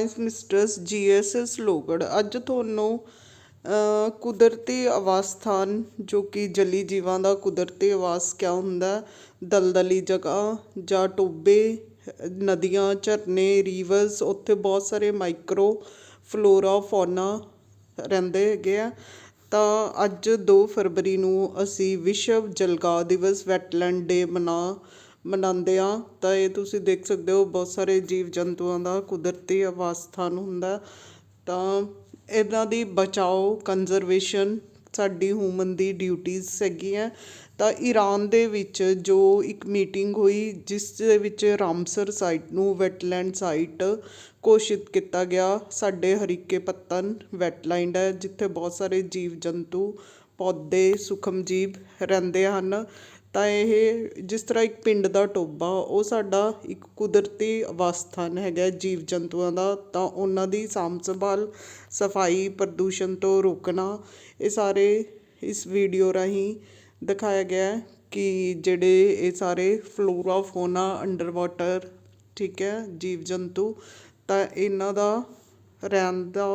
Science mistress ਜੀਐਸਐਸ ਲੋਗੜ ਅੱਜ ਤੁਹਾਨੂੰ ਕੁਦਰਤੀ ਆਵਾਸ ਸਥਾਨ, ਜੋ ਕਿ ਜਲੀ ਜੀਵਾਂ ਦਾ ਕੁਦਰਤੀ ਆਵਾਸ ਕਿਆ ਹੁੰਦਾ, ਦਲਦਲੀ ਜਗ੍ਹਾ ਜਾਂ ਟੋਬੇ, ਨਦੀਆਂ, ਝਰਨੇ ਰੀਵਰਸ ਉੱਥੇ ਬਹੁਤ ਸਾਰੇ ਮਾਈਕਰੋ ਫਲੋਰਾ ਫੌਨਾ ਰਹਿੰਦੇ ਹੈਗੇ ਆ। ਤਾਂ ਅੱਜ 2 ਫਰਵਰੀ ਨੂੰ ਅਸੀਂ ਵਿਸ਼ਵ ਜਲਗਾ ਦਿਵਸ ਵੈਟਲੈਂਡ ਡੇ ਮਨਾ ਮਨਾਉਂਦੇ ਹਾਂ ਤਾਂ ਇਹ ਤੁਸੀਂ ਦੇਖ ਸਕਦੇ ਹੋ ਬਹੁਤ ਸਾਰੇ ਜੀਵ ਜੰਤੂਆਂ ਦਾ ਕੁਦਰਤੀ ਆਵਾਸ ਸਥਾਨ ਹੁੰਦਾ। ਤਾਂ ਇਹਨਾਂ ਦੀ ਬਚਾਓ ਕੰਜ਼ਰਵੇਸ਼ਨ ਸਾਡੀ ਹਿਊਮਨ ਦੀ ਡਿਊਟੀਜ਼ ਹੈਗੀਆਂ ਤਾਂ ਈਰਾਨ ਦੇ ਵਿੱਚ ਜੋ ਇੱਕ ਮੀਟਿੰਗ ਹੋਈ, ਜਿਸ ਦੇ ਵਿੱਚ ਰਾਮਸਰ ਸਾਈਟ ਨੂੰ ਵੈਟਲੈਂਡ ਸਾਈਟ ਘੋਸ਼ਿਤ ਕੀਤਾ ਗਿਆ। ਸਾਡੇ ਹਰੀਕੇ ਪੱਤਨ ਵੈਟਲੈਂਡ ਹੈ, ਜਿੱਥੇ ਬਹੁਤ ਸਾਰੇ ਜੀਵ ਜੰਤੂ ਪੌਦੇ ਸੂਖਮ ਜੀਵ ਰਹਿੰਦੇ ਹਨ। ਤਾਂ ਇਹ ਜਿਸ ਤਰ੍ਹਾਂ ਇੱਕ ਪਿੰਡ ਦਾ ਟੋਭਾ, ਉਹ ਸਾਡਾ ਇੱਕ ਕੁਦਰਤੀ ਆਵਾਸ ਸਥਾਨ ਹੈਗਾ ਜੀਵ ਜੰਤੂਆਂ ਦਾ, ਤਾਂ ਉਹਨਾਂ ਦੀ ਸਾਂਭ ਸੰਭਾਲ ਸਫ਼ਾਈ, ਪ੍ਰਦੂਸ਼ਣ ਤੋਂ ਰੋਕਣਾ, ਇਹ ਸਾਰੇ ਇਸ ਵੀਡੀਓ ਰਾਹੀਂ ਦਿਖਾਇਆ ਗਿਆ ਕਿ ਜਿਹੜੇ ਇਹ ਸਾਰੇ ਫਲੋਰਾ ਫੋਨਾ ਅੰਡਰ ਵਾਟਰ ਠੀਕ ਹੈ ਜੀਵ ਜੰਤੂ ਤਾਂ ਇਹਨਾਂ ਦਾ ਰਹਿਣ ਦਾ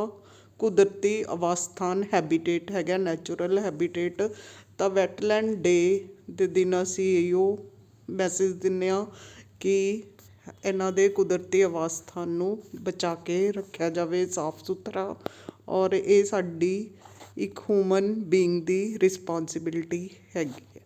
ਕੁਦਰਤੀ ਆਵਾਸ ਹੈਬੀਟੇਟ ਹੈਗਾ ਨੈਚੁਰਲ ਹੈਬੀਟੇਟ ਤਾਂ ਵੈਟਲੈਂਡ ਡੇ ਦੇ ਦਿਨ ਅਸੀਂ ਇਹੋ ਮੈਸੇਜ ਦਿੰਦੇ ਹਾਂ ਕਿ ਇਹਨਾਂ ਦੇ ਕੁਦਰਤੀ ਆਵਾਸ ਨੂੰ ਬਚਾ ਕੇ ਰੱਖਿਆ ਜਾਵੇ, ਸਾਫ਼ ਸੁਥਰਾ ਔਰ ਇਹ ਸਾਡੀ ਇੱਕ ਹਿਊਮਨ ਬੀਇੰਗ ਦੀ ਰਿਸਪੌਂਸਿਬਿਲਟੀ ਹੈਗੀ ਹੈ।